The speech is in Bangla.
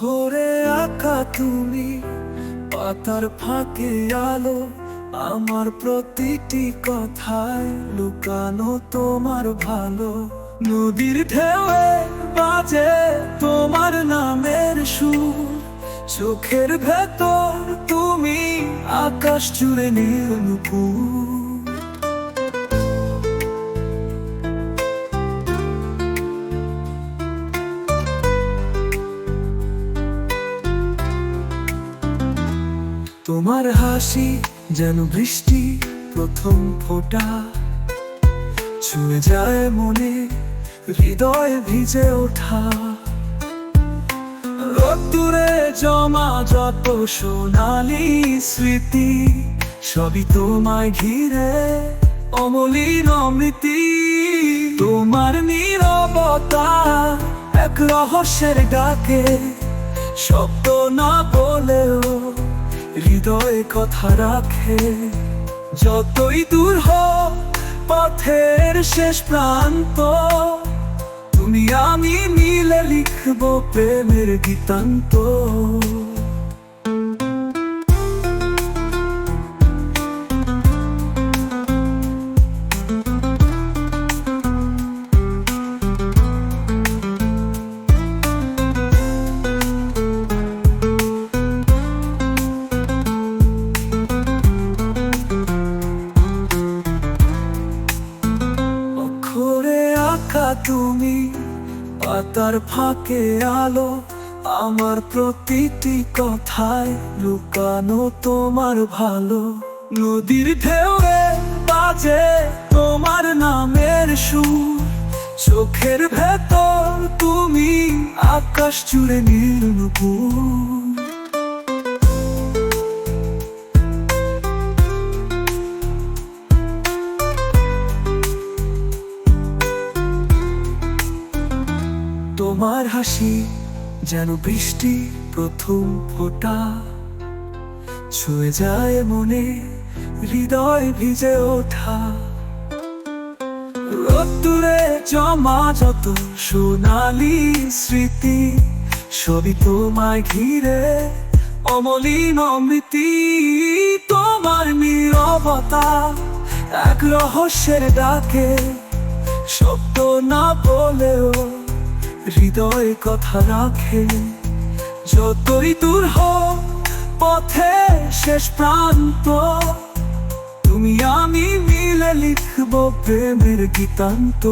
অক্ষরে আঁকা তুমি, পাতার ফাঁকে আলো, আমার প্রতিটি কথায় লুকানো তোমার ভালো। নদীর ঢেউয়ে বাজে তোমার নামের সুর, চোখের ভেতর তুমি আকাশ জুড়ে নীল নুপুর। তোমার হাসি যেন বৃষ্টি প্রথম ফোঁটা। ছুঁয়ে যায় মনে, হৃদয় ভিজে ওঠা। রোদ্দুরে জমা যত সোনালি স্মৃতি, সবই তোমায় ঘিরে অমলিন অমৃতি। তোমার নীরবতা এক রহস্যের ডাকে, শব্দ না বলেও হৃদয়ে কথা রাখে, যতই দূর হোক, পথের শেষ প্রান্ত। তুমি আমি মিলে লিখব প্রেমের গীতান্ত। আঁকা তুমি, পাতার ফাঁকে আলো, আমার প্রতিটি কথায় লুকানো তোমার ভালো। নদীর ঢেউয়ে বাজে তোমার নামের সুর, চোখের ভেতর তুমি আকাশ জুড়ে নীল তোমার হাসি যেন বৃষ্টি প্রথম ফোঁটা। ছুঁয়ে যায় মনে, হৃদয় ভিজে ওঠা। রোদ্দুরে জমা যত সোনালি স্মৃতি, সবই তোমায় ঘিরে অমলিন অমৃতি। তোমার নীরবতা এক রহস্যের ডাকে, শব্দ না বলেও হৃদয় কথা রাখে, যতই দূর হোক, পথে শেষ প্রান্ত। তুমি আমি মিলে লিখব প্রেমের গীতান্ত।